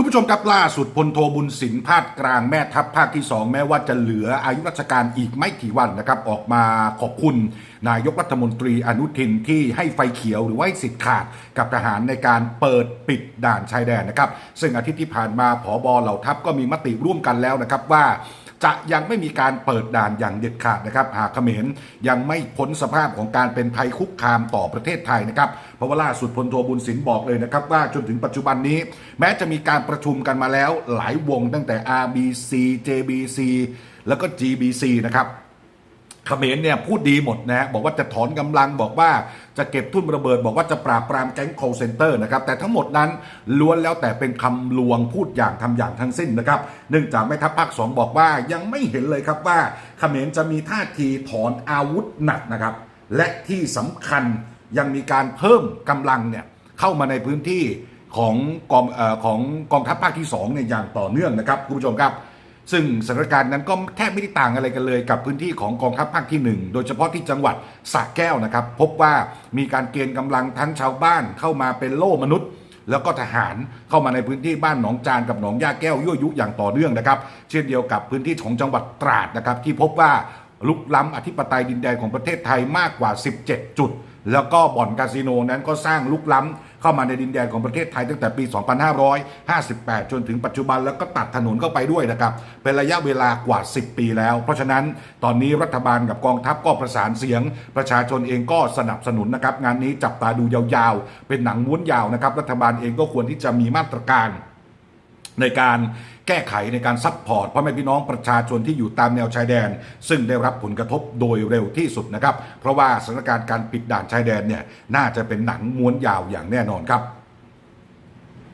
คุณผู้ชมครับล่าสุดพลโทบุญสินพาดกลางแม่ทัพภาคที่ 2 แม้ว่าจะเหลืออายุราชการอีกไม่กี่วันนะครับออกมาขอบคุณ นายกรัฐมนตรีอนุทินที่ให้ไฟเขียวหรือว่าสิทธิ์ขาดกับทหารในการเปิดปิดด่านชายแดนนะครับ ซึ่งอาทิตย์ที่ผ่านมาผอบอเหล่าทัพก็มีมติร่วมกันแล้วนะครับว่า จะยังไม่มีการเปิดด่านอย่างเด็ดขาดนะครับ หากเขมรยังไม่พ้นสภาพของการเป็นภัยคุกคามต่อประเทศไทยนะครับเพราะว่าล่าสุดพลโทบุญสินบอกเลยนะครับ ว่าจนถึงปัจจุบันนี้ แม้จะมีการประชุมกันมาแล้วหลายวงตั้งแต่ RBC JBC แล้วก็ GBC นะครับเขมรเนี่ยพูดดีหมดนะบอกว่าจะถอนกำลังบอกว่า จะเก็บทุ่นระเบิดบอกว่าจะปราบปรามแก๊ง call center นะครับแต่ทั้งหมดนั้นล้วนแล้วแต่เป็นคำลวงพูดอย่างทำอย่างทั้งสิ้นนะครับเนื่องจากแม่ทัพภาคสองบอกว่ายังไม่เห็นเลยครับว่าเขมรจะมีท่าทีถอนอาวุธหนักนะครับและที่สำคัญยังมีการเพิ่มกำลังเนี่ยเข้ามาในพื้นที่ของกองอของกองทัพภาคที่2เนี่ยอย่างต่อเนื่องนะครับคุณผู้ชมครับ ซึ่งสถานการณ์นั้นก็แทบไม่ได้ต่างอะไรกันเลยกับพื้นที่ของกองทัพภาคที่ 1 โดยเฉพาะที่จังหวัดสระแก้วนะครับ พบว่ามีการเกณฑ์กำลังทั้งชาวบ้านเข้ามาเป็นโล่มนุษย์ แล้วก็ทหารเข้ามาในพื้นที่บ้านหนองจานกับหนองย่าแก้วยั่วยุอย่างต่อเนื่องนะครับเช่นเดียวกับพื้นที่ของจังหวัดตราดนะครับที่พบว่าลุกล้ำอธิปไตยดินแดนของประเทศไทยมากกว่า 17 จุด แล้วก็บ่อนคาสิโนนั้นก็สร้างลุกล้ำ เข้ามาในดินแดนของประเทศไทยตั้งแต่ปี 2558 จนถึงปัจจุบันแล้วก็ตัดถนนเข้าไปด้วยนะครับ เป็นระยะเวลากว่า 10 ปีแล้ว เพราะฉะนั้นตอนนี้รัฐบาลกับกองทัพก็ประสานเสียง ประชาชนเองก็สนับสนุนนะครับ งานนี้จับตาดูยาวๆ เป็นหนังม้วนยาวนะครับ รัฐบาลเองก็ควรที่จะมีมาตรการในการ แก้ไขในการซัพพอร์ตพ่อแม่พี่น้องประชาชนที่อยู่ตามแนวชายแดน ซึ่งได้รับผลกระทบโดยเร็วที่สุดนะครับ เพราะว่าสถานการณ์การปิดด่านชายแดนเนี่ยน่าจะเป็นหนังม้วนยาวอย่างแน่นอนครับ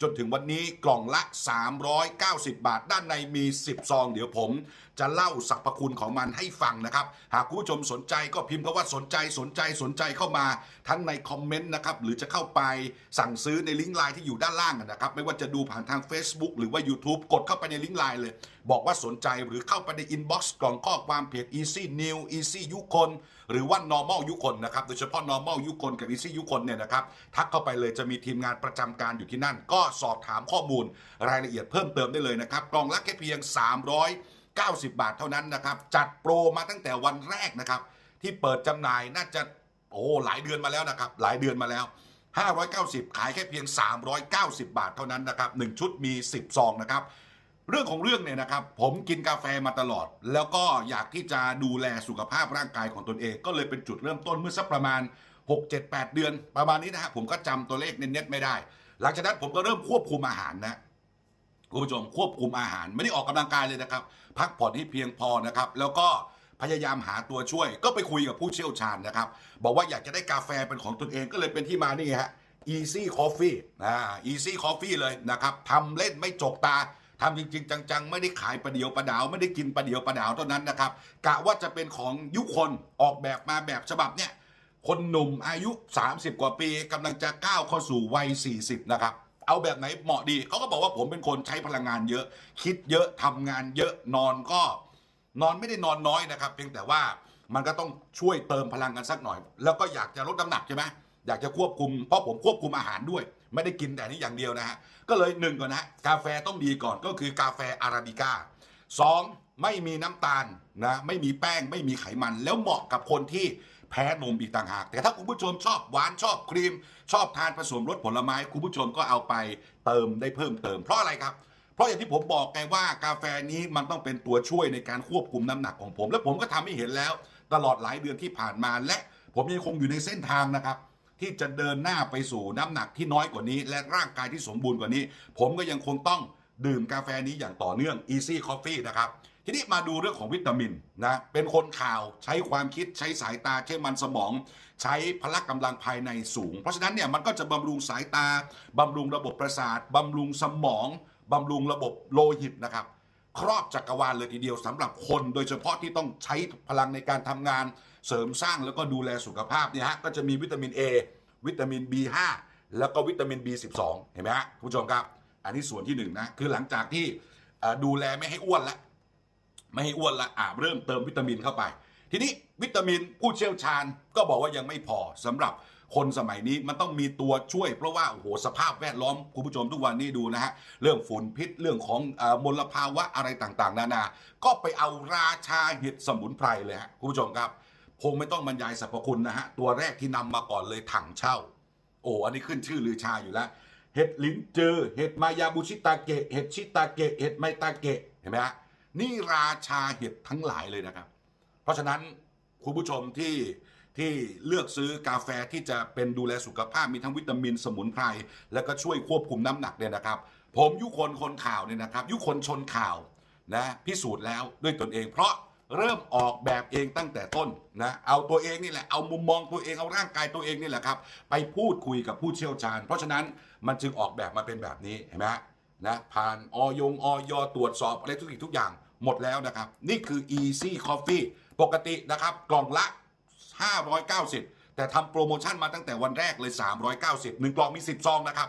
จนถึงวันนี้กล่องละ 390 บาท ด้านในมี 10 ซอง เดี๋ยวผม จะเล่าสรรพคุณของมันให้ฟังนะครับ หากคุณผู้ชมสนใจก็พิมพ์คำว่าสนใจสนใจสนใจเข้ามาทั้งในคอมเมนต์นะครับ หรือจะเข้าไปสั่งซื้อในลิงก์ไลน์ที่อยู่ด้านล่างนะครับ ไม่ว่าจะดูผ่านทาง Facebook หรือว่า YouTube กดเข้าไปในลิงก์ไลน์เลย บอกว่าสนใจหรือเข้าไปในอินบ็อกซ์กล่องข้อความเพจ Easy New Easy ยุคน หรือว่า normal ยุคนนะครับโดยเฉพาะ normal ยุคนกับ easy ยุคนเนี่ยนะครับทักเข้าไปเลยจะมีทีมงานประจำการอยู่ที่นั่น ก็สอบถามข้อมูลรายละเอียดเพิ่มเติมได้เลยนะครับกล่องละแค่เพียง 390 บาทเท่านั้นนะครับจัดโปรมาตั้งแต่วันแรกนะครับที่เปิดจำหน่ายน่าจะโอ้หลายเดือนมาแล้วนะครับหลายเดือนมาแล้ว590 ขายแค่เพียง 390 บาทเท่านั้นนะครับ 1 ชุดมี 10 ซองนะครับ เรื่องของเรื่องเนี่ยนะครับ ผมกินกาแฟมาตลอด แล้วก็อยากที่จะดูแลสุขภาพร่างกายของตนเอง ก็เลยเป็นจุดเริ่มต้นเมื่อสักประมาณ 6 7 8 เดือน ประมาณนี้นะฮะผมก็จำตัวเลขเน็ตๆไม่ได้ หลังจากนั้นผมก็เริ่มควบคุมอาหารนะคุณผู้ชมควบคุมอาหารไม่ได้ออกกำลังกายเลยนะครับ พักผ่อนให้เพียงพอนะครับ แล้วก็พยายามหาตัวช่วย ก็ไปคุยกับผู้เชี่ยวชาญนะครับ บอกว่าอยากจะได้กาแฟเป็นของตนเองก็เลยเป็นที่มานี่ฮะ Easy Coffee อ่า Easy Coffee เลยนะครับทำเล่นไม่จกตา ทำจริง ๆ จัง ๆ ไม่ได้ขายประเดียวประดาว ไม่ได้กินประเดียวประดาวเท่านั้นนะครับกะว่าจะเป็นของยุคคนออกแบบมาแบบฉบับเนี่ยคนหนุ่มอายุ 30 กว่าปีกำลังจะก้าวเข้าสู่วัย 40 นะครับ เอาแบบไหนเหมาะดีเขาก็บอกว่าผมเป็นคนใช้พลังงานเยอะ คิดเยอะทำงานเยอะนอนก็ นอนไม่ได้นอนน้อยนะครับ เพียงแต่ว่ามันก็ต้องช่วยเติมพลังกันสักหน่อย แล้วก็อยากจะลดน้ำหนักใช่ไหมอยากจะควบคุมเพราะผมควบคุมอาหารด้วย ไม่ได้กินแต่นี้อย่างเดียวนะฮะก็เลยหนึ่งก่อนนะกาแฟต้องดีก่อนก็คือกาแฟอาราบิก้าสองไม่มีน้ำตาลนะไม่มีแป้งไม่มีไขมัน แล้วเหมาะกับคนที่แพ้นมอีกต่างหาก แต่ถ้าคุณผู้ชมชอบหวานชอบครีม ชอบทานผสมรสผลไม้ คุณผู้ชมก็เอาไปเติมได้เพิ่มเติมเพราะอะไรครับเพราะอย่างที่ผมบอกไงว่ากาแฟนี้มันต้องเป็นตัวช่วยในการควบคุมน้ำหนักของผม และผมก็ทำให้เห็นแล้ว ตลอดหลายเดือนที่ผ่านมาและผมยังคงอยู่ในเส้นทางนะครับ ที่จะเดินหน้าไปสู่น้ำหนักที่น้อยกว่านี้ และร่างกายที่สมบูรณ์กว่านี้ ผมก็ยังคงต้องดื่มกาแฟนี้อย่างต่อเนื่อง Easy Coffee นะครับ ทีนี้มาดูเรื่องของวิตามินนะเป็นคนข่าวใช้ความคิดใช้สายตาใช้มันสมอง ใช้พละกำลังภายในสูง เพราะฉะนั้นเนี่ยมันก็จะบำรุงสายตาบำรุงระบบประสาทบำรุงสมองบำรุงระบบโลหิตนะครับครอบจักรวาลเลยทีเดียวสำหรับคน โดยเฉพาะที่ต้องใช้พลังในการทำงาน เสริมสร้างแล้วก็ดูแลสุขภาพเนี่ยฮะก็จะมีวิตามิน A วิตามิน B5 แล้วก็วิตามิน B12 เห็นไหมฮะผู้ชมครับ อันนี้ส่วนที่หนึ่งนะคือหลังจากที่ดูแลไม่ให้อ้วนแล้วไม่ให้อ้วนละอ่าเริ่มเติมวิตามินเข้าไป ทีนี้วิตามินผู้เชี่ยวชาญก็บอกว่ายังไม่พอสำหรับคนสมัยนี้มันต้องมีตัวช่วยเพราะว่าโอ้โหสภาพแวดล้อมคุณผู้ชมทุกวันนี้ดูนะฮะเรื่องฝุ่นพิษเรื่องของอมลภาวะอะไรต่างๆ นานา ก็ไปเอาราชาเห็ดสมุนไพรเลยฮะคุณผู้ชมครับ คงไม่ต้องบรรยายสรรพคุณนะฮะ ตัวแรกที่นำมาก่อนเลยถังเช่า โอ้อันนี้ขึ้นชื่อลือชาอยู่แล้ว เห็ดลิ้นเจอ เห็ดมายาบุชิตาเกะ เห็ดชิตาเกะ เห็ดไมตาเกะ เห็นไหมฮะ นี่ราชาเห็ดทั้งหลายเลยนะครับ เพราะฉะนั้นคุณผู้ชมที่ที่เลือกซื้อกาแฟที่จะเป็นดูแลสุขภาพมีทั้งวิตามินสมุนไพรแล้วก็ช่วยควบคุมน้ำหนักเนี่ยนะครับ ผมยุคนคนข่าวเนี่ยนะครับ ยุคนชนข่าวนะพิสูจน์แล้วด้วยตนเอง เพราะ เริ่มออกแบบเองตั้งแต่ต้นนะเอาตัวเองนี่แหละเอามุมมองตัวเองเอาร่างกายตัวเองนี่แหละครับ ไปพูดคุยกับผู้เชี่ยวชาญ เพราะฉะนั้นมันจึงออกแบบมาเป็นแบบนี้เห็นไหมนะผ่านออยงออยตรวจสอบอะไรทุกสิ่งทุกอย่างหมดแล้วนะครับ นี่คือ Easy Coffee ปกตินะครับ กล่องละ 590 แต่ทำโปรโมชั่นมาตั้งแต่วันแรกเลย 390หนึ่งกล่องมี 10 ซองนะครับ